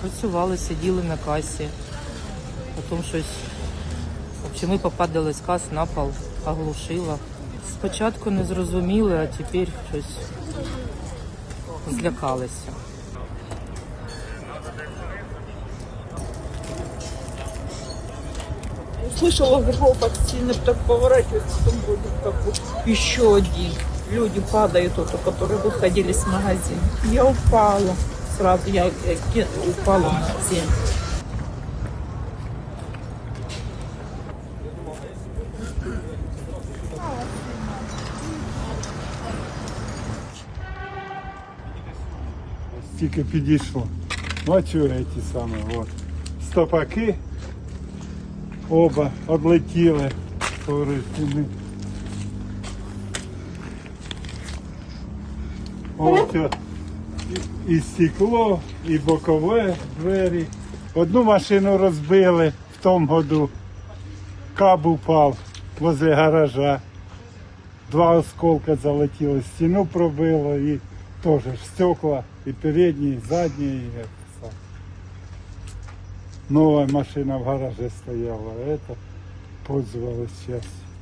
Працювали, сиділи на касі. Потім щось. В ми попадали з кас на пол, оглушило. Спочатку не зрозуміли, а тепер щось злякалися. Слышала грохот, сильно так поворачивается, потом вроде как вот еще один. Люди падают, вот, которые выходили с магазина. Я упала. Сразу я э, ки- упала на землю. Тільки підійшло. Бачу ці саме, от. Стопаки оба одлетіли повреждені. Ось і, і стекло, і бокове двері. Одну машину розбили в тому году. Каб упав возле гаража. Два осколка залетіли, стіну пробило і теж стекла, і передні, і задні. І это саме. Нова машина в гараже стояла, это пользовалась часть.